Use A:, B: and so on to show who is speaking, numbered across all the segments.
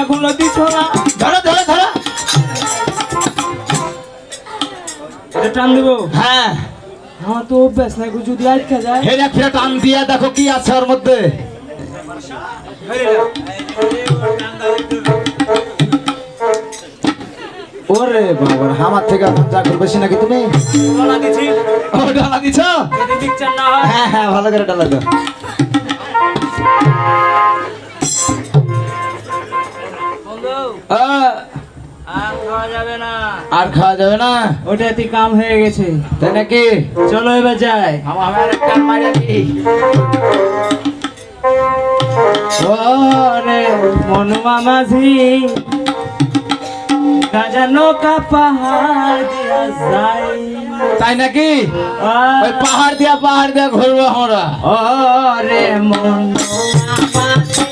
A: এখনও দিছ না।
B: ধরো ধরো ধরো।
A: টান দেবো?
B: হ্যাঁ।
A: আমার তো অভ্যাস নাই যদি আটকে যায়।
B: হেরে ফিরে টান দিয়ে দেখো কি আছে ওর মধ্যে। ওরে বাবা আমার থেকে চাকর বেশি নাকি তুমি?
A: দিছি।
B: ও ডালা দিছ?
A: হয়।
B: হ্যাঁ হ্যাঁ ভালো করে ডালা দাও।
A: আর খাওয়া যাবে না।
B: আর খাওয়া যাবে না?
A: ওটাতে কাম হয়ে গেছে।
B: তাই নাকি?
A: চলো এবার যাই।
B: আমার একটা মাইরা দি
A: ওরে মনুয়া মাঝি রাজা নৌকা পাহাড় দিয়া যাই।
B: তাই নাকি? ওই পাহাড় দিয়া পাহাড় দিয়া ঘুরবো আমরা।
A: ওরে মনুয়া মাঝি।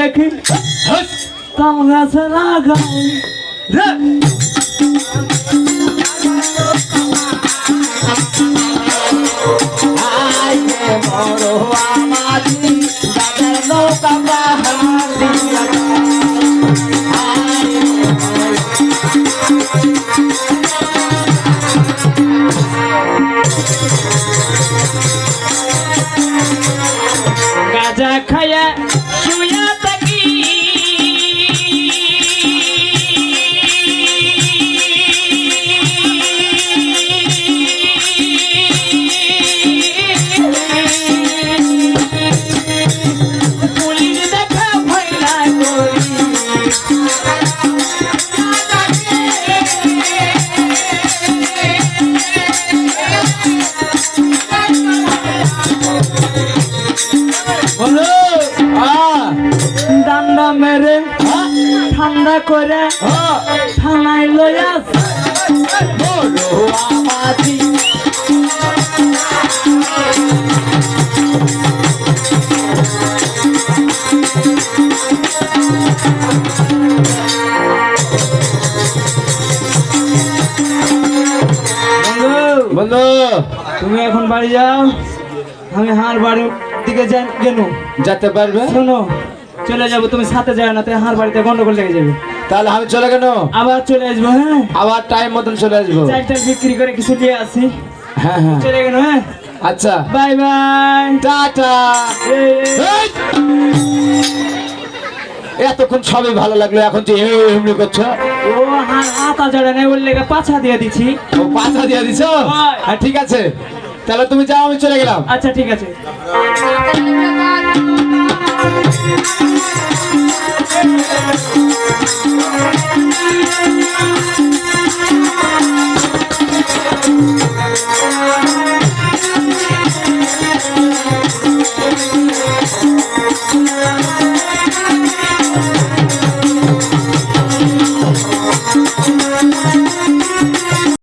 A: দেখি। লাগাই
B: দিয়া
A: গাজা খায়া শুয়া মেরে। ঠান্ডা করে থানায় বন্ধু তুমি এখন বাড়ি যাও। আমি হার বাড়ির দিকে যাই কেন
B: যেতে পারবে?
A: শোনো চলে যাব তুমি সাথে যাও না তাই হার বাড়িতে গন্ডগোল লেগে যাবে।
B: তাহলে আমি চলে কেন?
A: আবার চলে আসব হ্যাঁ?
B: আবার টাইম মতন চলে আসব।
A: চারটা বিক্রি করে কিছু নিয়ে আসি।
B: হ্যাঁ হ্যাঁ।
A: চলে গেল হ্যাঁ?
B: আচ্ছা।
A: Bye bye.
B: টাটা। এতক্ষণ সবই ভালো লাগল এখন যে এমনি করছ।
A: ও হার আতা জড়া নেই লেগে পাছা দিয়ে দিছি।
B: ও পাঁচা দিয়ে দিছো? হ্যাঁ। ঠিক আছে তাহলে তুমি যাও আমি চলে গেলাম।
A: আচ্ছা ঠিক আছে।